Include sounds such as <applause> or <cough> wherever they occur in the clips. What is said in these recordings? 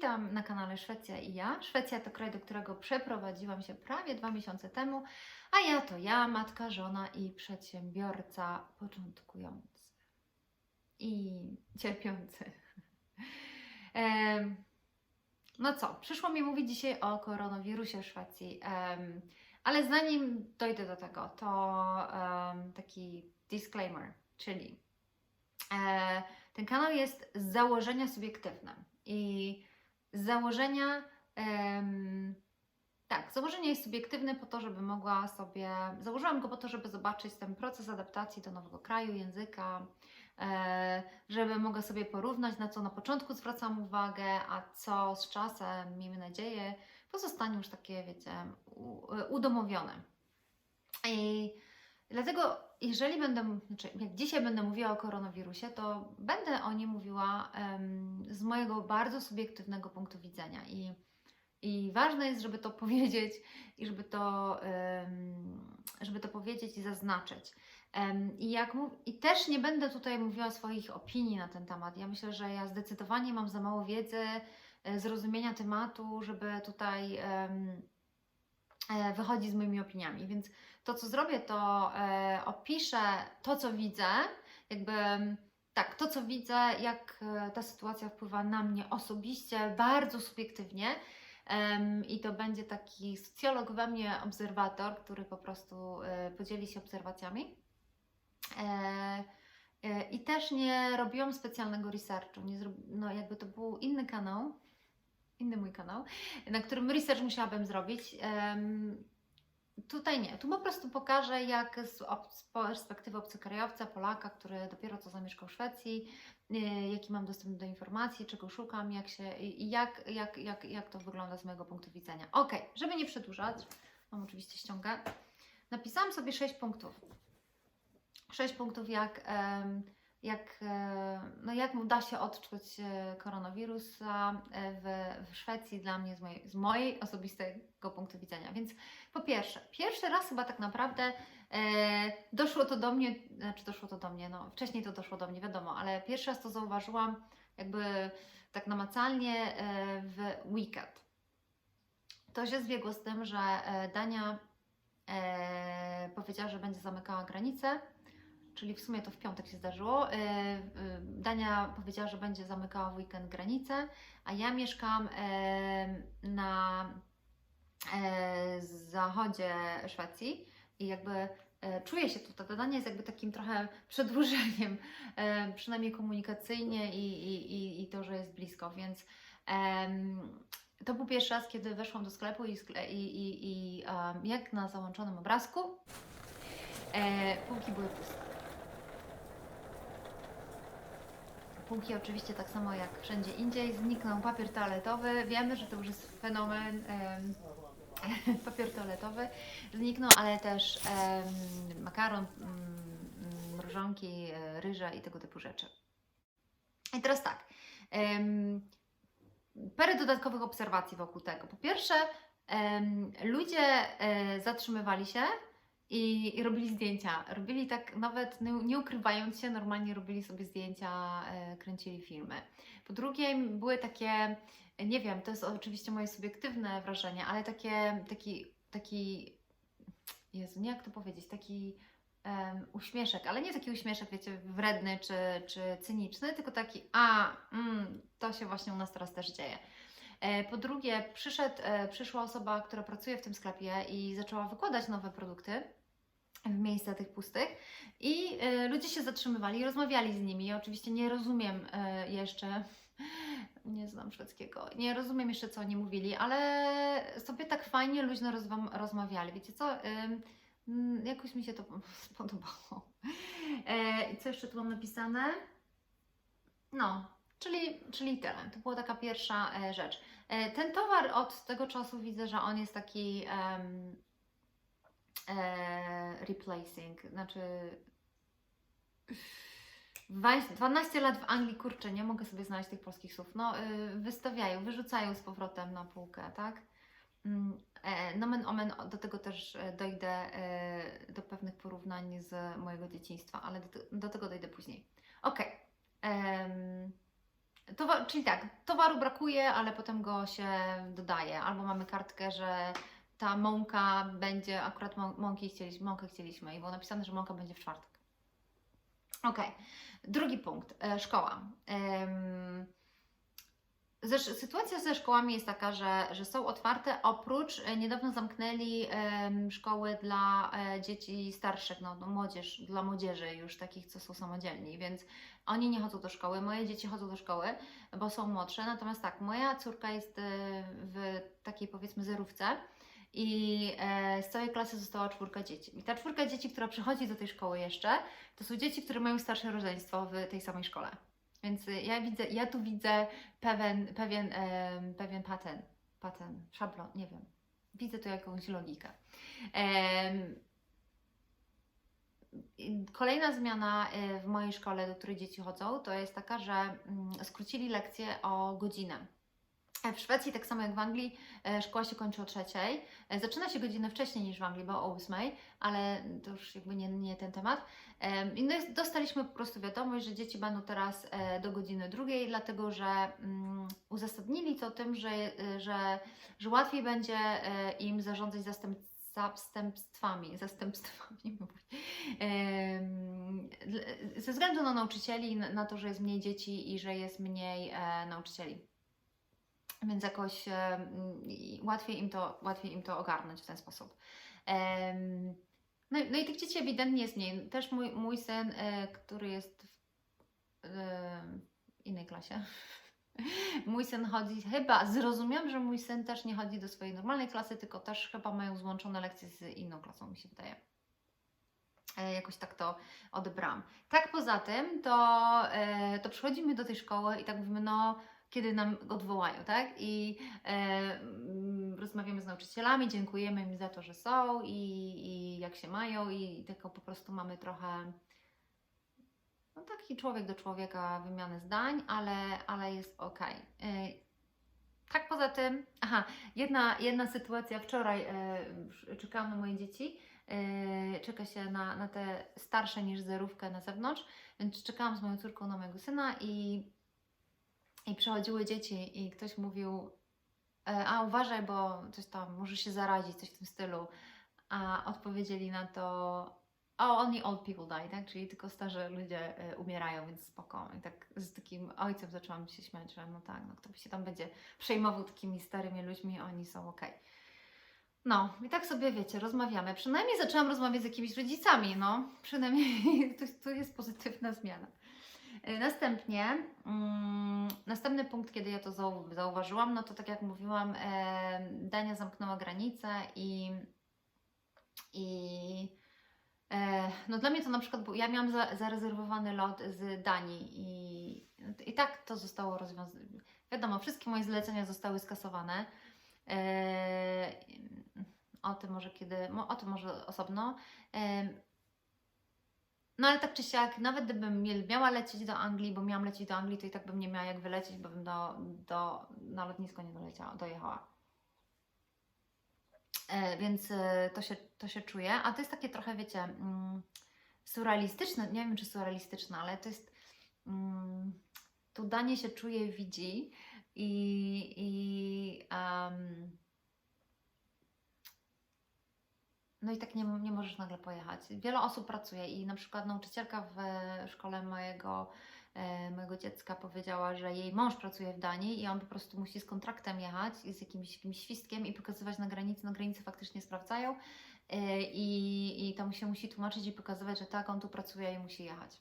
Witam na kanale Szwecja i ja. Szwecja to kraj, do którego przeprowadziłam się prawie dwa miesiące temu, a ja to ja, matka, żona i przedsiębiorca początkujący i cierpiący. <laughs> No co, przyszło mi mówić dzisiaj o koronawirusie w Szwecji, ale zanim dojdę do tego, to taki disclaimer, czyli e, ten kanał jest z założenia subiektywnym i z założenia em, tak, założenie jest subiektywne po to, żeby mogła sobie, założyłam go po to, żeby zobaczyć ten proces adaptacji do nowego kraju, języka, e, żeby mogła sobie porównać, na co na początku zwracam uwagę, a co z czasem, miejmy nadzieję, pozostanie już takie, wiecie, u, udomowione. I dlatego, jeżeli będę, znaczy, jak dzisiaj będę mówiła o koronawirusie, to będę o nim mówiła em, z mojego bardzo subiektywnego punktu widzenia. I, I ważne jest, żeby to <laughs> powiedzieć i żeby to, em, żeby to powiedzieć i zaznaczyć. Em, I, jak I też nie będę tutaj mówiła swoich opinii na ten temat. Ja myślę, że ja zdecydowanie mam za mało wiedzy, e, zrozumienia tematu, żeby tutaj em, e, wychodzić z moimi opiniami. Więc to, co zrobię, to e, opiszę to, co widzę, jakby mm, tak, to, co widzę, jak e, ta sytuacja wpływa na mnie osobiście, bardzo subiektywnie. I to będzie taki socjolog we mnie, obserwator, który po prostu podzieli się obserwacjami. I też nie robiłam specjalnego researchu. Nie. No, jakby to był inny kanał, inny mój kanał, na którym research musiałabym zrobić. Tutaj nie, tu po prostu pokażę, jak z, z perspektywy obcokrajowca, Polaka, który dopiero co zamieszkał w Szwecji, yy, jaki mam dostęp do informacji, czego szukam, jak się jak, jak, jak, jak to wygląda z mojego punktu widzenia. Ok, żeby nie przedłużać, mam oczywiście ściągę, napisałam sobie 6 punktów. 6 punktów, jak, jak, e, no jak da się odczuć e, koronawirusa e, w, w Szwecji dla mnie z mojej, z mojej osobistego punktu widzenia. Więc po pierwsze, pierwszy raz chyba tak naprawdę e, doszło to do mnie, znaczy doszło to do mnie, no wcześniej to doszło do mnie, wiadomo, ale pierwszy raz to zauważyłam jakby tak namacalnie w weekend. To się zbiegło z tym, że Dania e, powiedziała, że będzie zamykała granice, czyli w sumie to w piątek się zdarzyło. E, e, Dania powiedziała, że będzie zamykała w weekend granice, a ja mieszkam e, na zachodzie Szwecji i jakby czuję się tutaj. To Dania jest jakby takim trochę przedłużeniem, przynajmniej komunikacyjnie i, i, i, to, że jest blisko, więc to był pierwszy raz, kiedy weszłam do sklepu i, i, i, i jak na załączonym obrazku e, półki były puste. Półki oczywiście tak samo jak wszędzie indziej, zniknął papier toaletowy. Wiemy, że to już jest fenomen. em, <laughs> papier toaletowy zniknął, ale też em, makaron, mm, mrożonki, e, ryże i tego typu rzeczy. I teraz tak. em, parę dodatkowych obserwacji wokół tego. Po pierwsze, em, ludzie e, zatrzymywali się i, i robili zdjęcia. Robili tak nawet nie, nie ukrywając się, normalnie robili sobie zdjęcia, e, kręcili filmy. Po drugie, były takie, nie wiem, to jest oczywiście moje subiektywne wrażenie, ale takie, taki, taki, Jezu, nie jak to powiedzieć, taki em, uśmieszek, ale nie taki uśmieszek, wiecie, wredny czy, czy cyniczny, tylko taki, a, mm, to się właśnie u nas teraz też dzieje. E, Po drugie, przyszedł, e, przyszła osoba, która pracuje w tym sklepie i zaczęła wykładać nowe produkty w miejsca tych pustych i e, ludzie się zatrzymywali rozmawiali z nimi. Ja oczywiście nie rozumiem e, jeszcze, <laughs> nie znam szwedzkiego, nie rozumiem jeszcze co oni mówili, ale sobie tak fajnie, luźno rozmawiali. Wiecie co? Ym, mm, Jakoś mi się to <laughs> spodobało. E, I co jeszcze tu mam napisane? No, czyli, czyli tyle. To była taka pierwsza e, rzecz. E, ten towar od tego czasu widzę, że on jest taki em, e, replacing, znaczy 12 12 lat w Anglii, kurczę, nie mogę sobie znaleźć tych polskich słów. No, y, wystawiają, wyrzucają z powrotem na półkę, tak? Mm, e, Nomen omen, do tego też e, dojdę do pewnych porównań z mojego dzieciństwa, ale do, te- do tego dojdę później. Ok. Em, Towar, czyli tak, towaru brakuje, ale potem go się dodaje. Albo mamy kartkę, że ta mąka będzie, akurat mą- mąki chcieliśmy, mąkę chcieliśmy i było napisane, że mąka będzie w czwartek. Okej, drugi punkt, e, szkoła. Sytuacja ze szkołami jest taka, że, że są otwarte, oprócz e, niedawno zamknęli szkoły dla e, dzieci starszych, no, no młodzież, dla młodzieży już takich, co są samodzielni, więc oni nie chodzą do szkoły, moje dzieci chodzą do szkoły, bo są młodsze, natomiast tak, moja córka jest w takiej powiedzmy zerówce i e, z całej klasy została czwórka dzieci. I ta czwórka dzieci, która przychodzi do tej szkoły jeszcze, to są dzieci, które mają starsze rodzeństwo w tej samej szkole. Więc y, ja widzę, ja tu widzę pewien, pewien, pewien pattern, pattern, szablon, nie wiem. Widzę tu jakąś logikę. Kolejna zmiana y, w mojej szkole, do której dzieci chodzą, to jest taka, że mm, skrócili lekcje o godzinę. W Szwecji, tak samo jak w Anglii, e, szkoła się kończy o trzeciej. E, Zaczyna się godzinę wcześniej niż w Anglii, bo o ósmej, ale to już jakby nie, nie ten temat. Em, I no jest, dostaliśmy po prostu wiadomość, że dzieci będą teraz e, do godziny drugiej, dlatego że mm, uzasadnili to tym, że, że, że łatwiej będzie im zarządzać zastęp, zastępstwami, <laughs> zastępstwami, ze względu na nauczycieli, na, to, że jest mniej dzieci i że jest mniej nauczycieli. Więc jakoś łatwiej, im to, łatwiej im to ogarnąć w ten sposób. No, no i tych dzieci ewidentnie jest mniej. Też mój, mój syn, e, który jest w e, innej klasie, <laughs> mój syn chodzi, chyba zrozumiałam, że mój syn też nie chodzi do swojej normalnej klasy, tylko też chyba mają złączone lekcje z inną klasą, mi się wydaje. E, Jakoś tak to odebrałam. Tak poza tym, to, e, to przychodzimy do tej szkoły i tak mówimy, no kiedy nam odwołają, tak? I e, mm, rozmawiamy z nauczycielami, dziękujemy im za to, że są i, i jak się mają i tylko po prostu mamy trochę no taki człowiek do człowieka wymiany zdań, ale, ale jest ok. Tak poza tym, aha, jedna, jedna sytuacja wczoraj, e, czekałam na moje dzieci, e, czeka się na, na te starsze niż zerówkę na zewnątrz, więc czekałam z moją córką na mojego syna i, i przychodziły dzieci i ktoś mówił, e, a uważaj, bo coś tam, może się zarazić, coś w tym stylu, a odpowiedzieli na to, o, only old people die, tak? Czyli tylko starzy ludzie e, umierają, więc spoko. I tak z takim ojcem zaczęłam się śmiać, że no tak, no kto się tam będzie przejmował takimi starymi ludźmi, oni są okej. No, i tak sobie wiecie, rozmawiamy. Przynajmniej zaczęłam rozmawiać z jakimiś rodzicami, no. Przynajmniej <laughs> to jest pozytywna zmiana. E, Następnie, mm, następny punkt, kiedy ja to zau- zauważyłam, no to tak jak mówiłam, e, Dania zamknęła granice i, i e, no dla mnie to na przykład, był, ja miałam za, zarezerwowany lot z Danii i, i tak to zostało rozwiązane. Wiadomo, wszystkie moje zlecenia zostały skasowane. O tym może kiedy, o tym może osobno. No ale tak czy siak, nawet gdybym miała lecieć do Anglii, bo miałam lecieć do Anglii, to i tak bym nie miała jak wylecieć, bo bym do, do, na lotnisko nie doleciała, dojechała. E, więc e, to, się, to się czuje. A to jest takie trochę, wiecie, mm, surrealistyczne, nie wiem czy surrealistyczne, ale to jest, mm, tu Danie się czuje, widzi i, i em, no i tak nie, nie możesz nagle pojechać. Wiele osób pracuje i na przykład nauczycielka w szkole mojego, e, mojego dziecka powiedziała, że jej mąż pracuje w Danii i on po prostu musi z kontraktem jechać i z jakimś, jakimś świstkiem i pokazywać na granicy. Na granicy faktycznie sprawdzają e, i, i tam się musi tłumaczyć i pokazywać, że tak, on tu pracuje i musi jechać.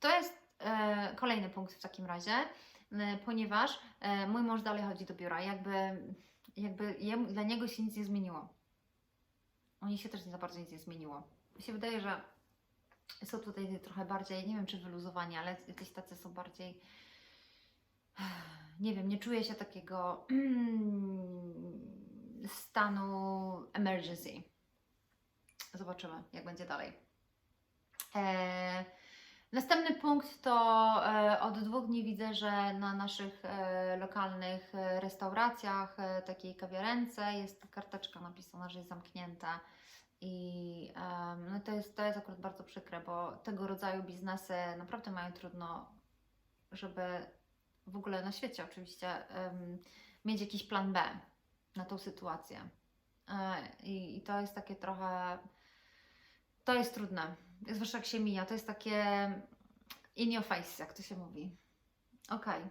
To jest e, kolejny punkt w takim razie, e, ponieważ e, mój mąż dalej chodzi do biura, jakby, jakby dla niego się nic nie zmieniło. U nich się też nie za bardzo nic nie zmieniło. Mi się wydaje, że są tutaj trochę bardziej, nie wiem czy wyluzowani, ale jakieś tacy są bardziej, <sighs> nie wiem, nie czuję się takiego stanu emergency. Zobaczymy, jak będzie dalej. E, następny punkt to e, od dwóch dni widzę, że na naszych e, lokalnych e, restauracjach, takiej kawiarence jest karteczka napisana, że jest zamknięta. I no to, jest, to jest akurat bardzo przykre, bo tego rodzaju biznesy naprawdę mają trudno, żeby w ogóle na świecie oczywiście, mieć jakiś plan B na tą sytuację. I, I to jest takie trochę, to jest trudne, zwłaszcza jak się mija, to jest takie in your face, jak to się mówi. Okej.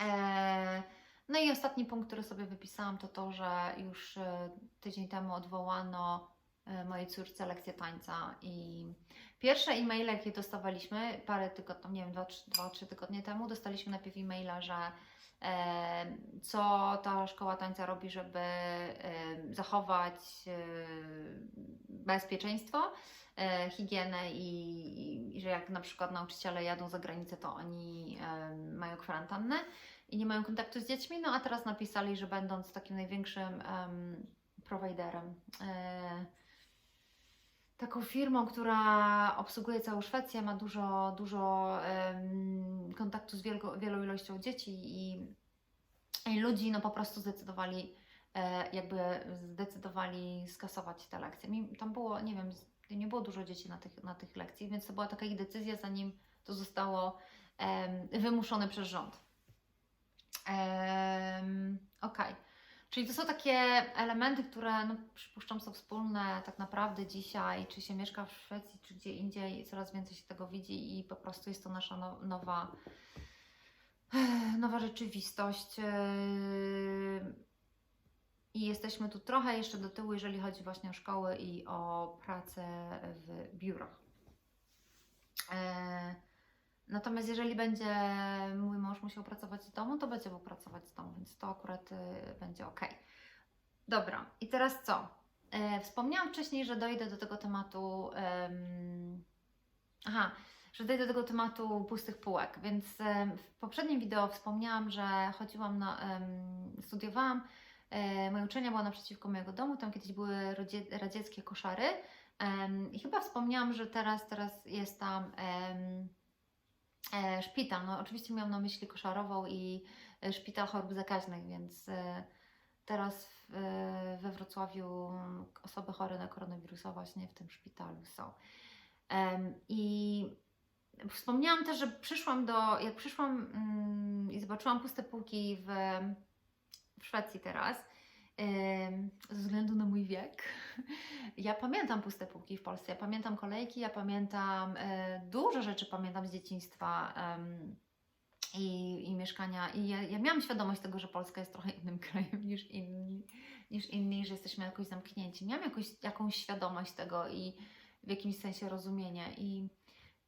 E, No i ostatni punkt, który sobie wypisałam, to to, że już e, tydzień temu odwołano e, mojej córce lekcję tańca i pierwsze e-maile, jakie dostawaliśmy parę tygodni, nie wiem, dwa, trzy, dwa, trzy tygodnie temu, dostaliśmy najpierw e-maila, że co ta szkoła tańca robi, żeby zachować bezpieczeństwo, e, higienę i, i że jak na przykład nauczyciele jadą za granicę, to oni mają kwarantannę i nie mają kontaktu z dziećmi, no a teraz napisali, że będąc takim największym em, prowajderem, e, taką firmą, która obsługuje całą Szwecję, ma dużo, dużo kontaktu z wielko, wielą ilością dzieci i, i ludzi, no po prostu zdecydowali, e, jakby zdecydowali skasować te lekcje. Mi- Tam było, nie wiem, nie było dużo dzieci na tych, na tych lekcjach, więc to była taka ich decyzja, zanim to zostało em, wymuszone przez rząd. Em, Okej. Czyli to są takie elementy, które no, przypuszczam są wspólne tak naprawdę dzisiaj, czy się mieszka w Szwecji, czy gdzie indziej, coraz więcej się tego widzi i po prostu jest to nasza no, nowa, <sighs> nowa rzeczywistość. I jesteśmy tu trochę jeszcze do tyłu, jeżeli chodzi właśnie o szkoły i o pracę w biurach. Natomiast jeżeli będzie mój mąż musiał pracować z domu, to będzie mógł pracować z domu, więc to akurat y, będzie ok. Dobra, i teraz co? E, wspomniałam wcześniej, że dojdę do tego tematu. em, aha, że dojdę do tego tematu pustych półek, więc em, w poprzednim wideo wspomniałam, że chodziłam na. studiowałam. E, moje uczelnia była naprzeciwko mojego domu, tam kiedyś były rodzie, radzieckie koszary. I chyba wspomniałam, że teraz, teraz jest tam. Szpital. No, oczywiście miałam na myśli koszarową i e, szpital chorób zakaźnych, więc e, teraz e, we Wrocławiu osoby chore na koronawirusa właśnie w tym szpitalu są. I wspomniałam też, że przyszłam do, jak przyszłam mm, i zobaczyłam puste półki w, w Szwecji teraz, ze względu na mój wiek, <laughs> ja pamiętam puste półki w Polsce, ja pamiętam kolejki, ja pamiętam e, dużo rzeczy pamiętam z dzieciństwa i, i mieszkania. I ja, ja miałam świadomość tego, że Polska jest trochę innym <laughs> krajem niż inni, niż inni, że jesteśmy jakoś zamknięci. Miałam jakoś, jakąś świadomość tego i w jakimś sensie rozumienie. I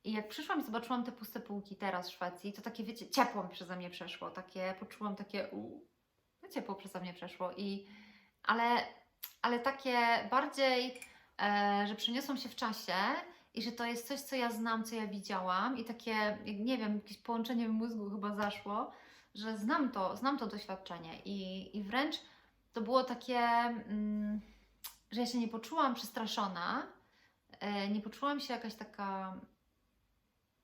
i jak przyszłam i zobaczyłam te puste półki teraz w Szwecji, to takie, wiecie, ciepło mi przeze mnie przeszło, takie, poczułam takie, ciepło przeze mnie przeszło i, ale, ale takie bardziej, e, że przeniosłam się w czasie i że to jest coś, co ja znam, co ja widziałam i takie, nie wiem, jakieś połączenie w mózgu chyba zaszło, że znam to, znam to doświadczenie i, i wręcz to było takie, mm, że ja się nie poczułam przestraszona, e, nie poczułam się jakaś taka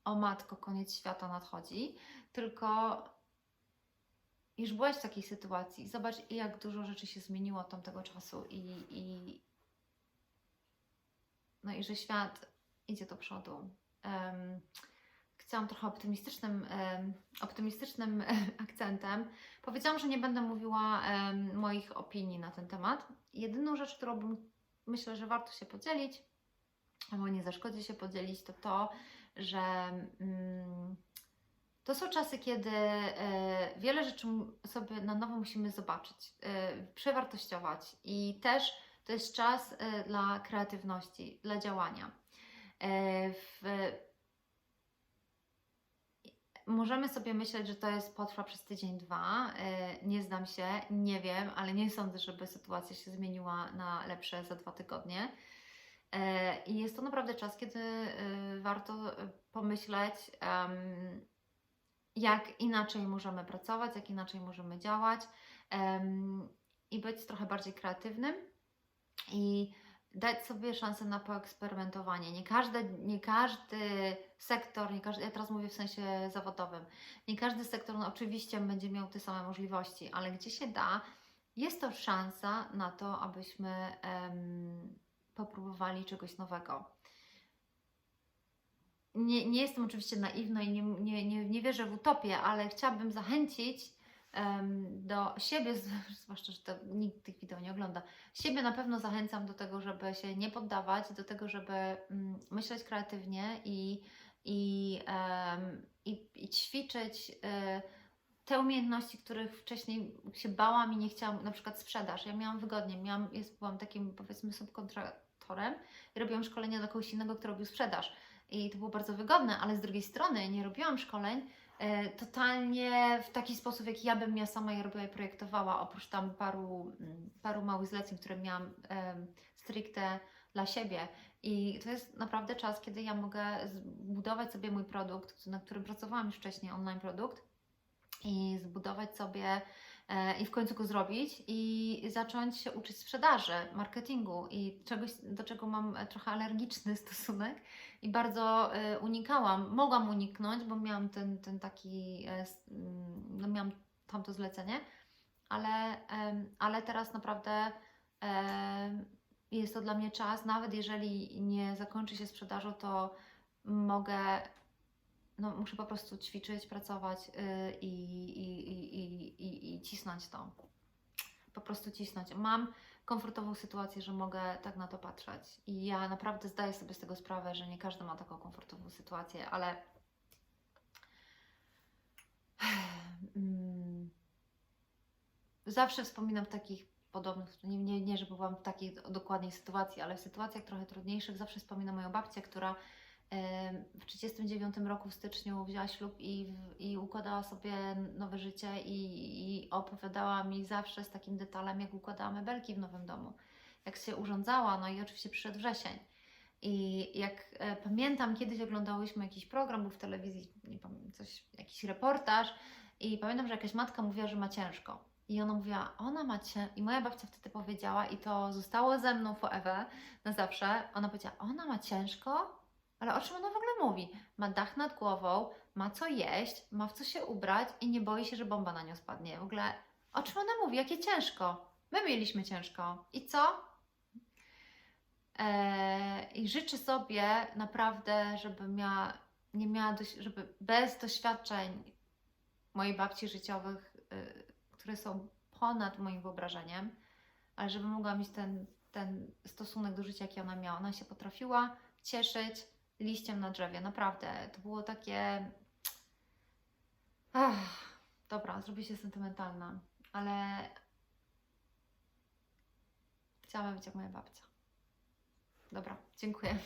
o matko, koniec świata nadchodzi, tylko już byłaś w takiej sytuacji. Zobacz, jak dużo rzeczy się zmieniło od tamtego czasu i, i no i że świat idzie do przodu. Um, chciałam trochę optymistycznym, em, optymistycznym <laughs> akcentem. Powiedziałam, że nie będę mówiła em, moich opinii na ten temat. Jedyną rzecz, którą bym myślę, że warto się podzielić, albo nie zaszkodzi się podzielić, to to, że mm, to są czasy, kiedy e, wiele rzeczy sobie na nowo musimy zobaczyć, e, przewartościować i też to jest czas e, dla kreatywności, dla działania. Możemy sobie myśleć, że to jest potrwa przez tydzień, dwa. Nie znam się, nie wiem, ale nie sądzę, żeby sytuacja się zmieniła na lepsze za dwa tygodnie. I jest to naprawdę czas, kiedy warto pomyśleć, jak inaczej możemy pracować, jak inaczej możemy działać em, i być trochę bardziej kreatywnym i dać sobie szansę na poeksperymentowanie. Nie każdy, nie każdy sektor, nie każdy, ja teraz mówię w sensie zawodowym, nie każdy sektor no, oczywiście będzie miał te same możliwości, ale gdzie się da, jest to szansa na to, abyśmy em, popróbowali czegoś nowego. Nie, nie jestem oczywiście naiwna i nie, nie, nie, nie wierzę w utopię, ale chciałabym zachęcić em, do siebie, <laughs> zwłaszcza, że to nikt tych wideo nie ogląda, siebie na pewno zachęcam do tego, żeby się nie poddawać, do tego, żeby mm, myśleć kreatywnie i, i, em, i, i ćwiczyć y, te umiejętności, których wcześniej się bałam i nie chciałam, na przykład sprzedaż. Ja miałam wygodnie, miałam, jest, byłam takim powiedzmy subkontraktorem i robiłam szkolenia dla kogoś innego, kto robił sprzedaż. I to było bardzo wygodne, ale z drugiej strony nie robiłam szkoleń e, totalnie w taki sposób, jaki ja bym ja sama je robiła i projektowała, oprócz tam paru, mm, paru małych zleceń, które miałam stricte dla siebie. I to jest naprawdę czas, kiedy ja mogę zbudować sobie mój produkt, na którym pracowałam już wcześniej, online produkt, i zbudować sobie i w końcu go zrobić i zacząć się uczyć sprzedaży, marketingu i czegoś, do czego mam e, trochę alergiczny <laughs> stosunek i bardzo e, unikałam. Mogłam uniknąć, bo miałam ten, ten taki, e, mm, no miałam tamto zlecenie, ale, ale teraz naprawdę jest to dla mnie czas, nawet jeżeli nie zakończy się sprzedażą, to mogę no, muszę po prostu ćwiczyć, pracować i, i, i cisnąć to. Po prostu cisnąć. Mam komfortową sytuację, że mogę tak na to patrzeć. I ja naprawdę zdaję sobie z tego sprawę, że nie każdy ma taką komfortową sytuację, ale. <sighs> Mm, Zawsze wspominam takich podobnych, nie, nie, nie żeby byłam w takiej dokładnej sytuacji, ale w sytuacjach trochę trudniejszych, zawsze wspominam moją babcię, która W 1939 roku w styczniu wzięła ślub i, i układała sobie nowe życie i, i opowiadała mi zawsze z takim detalem, jak układała mebelki w nowym domu, jak się urządzała, no i oczywiście przyszedł wrzesień. I jak e, pamiętam, kiedyś oglądałyśmy jakiś program, był w telewizji, nie pamiętam, coś, jakiś reportaż i pamiętam, że jakaś matka mówiła, że ma ciężko. I ona mówiła, ona ma cię I moja babcia wtedy powiedziała, i to zostało ze mną forever, na zawsze. Ona powiedziała, ona ma ciężko, ale o czym ona w ogóle mówi? Ma dach nad głową, ma co jeść, ma w co się ubrać i nie boi się, że bomba na nią spadnie. W ogóle o czym ona mówi? Jakie ciężko? My mieliśmy ciężko. I co? Eee, I życzę sobie naprawdę, żeby miała, nie miała, doś- żeby bez doświadczeń mojej babci życiowych, y, które są ponad moim wyobrażeniem, ale żeby mogła mieć ten, ten stosunek do życia, jaki ona miała. Ona się potrafiła cieszyć liściem na drzewie. Naprawdę, to było takie. Ach, dobra, zrobię się sentymentalna, ale chciałabym być jak moja babcia. Dobra, dziękuję.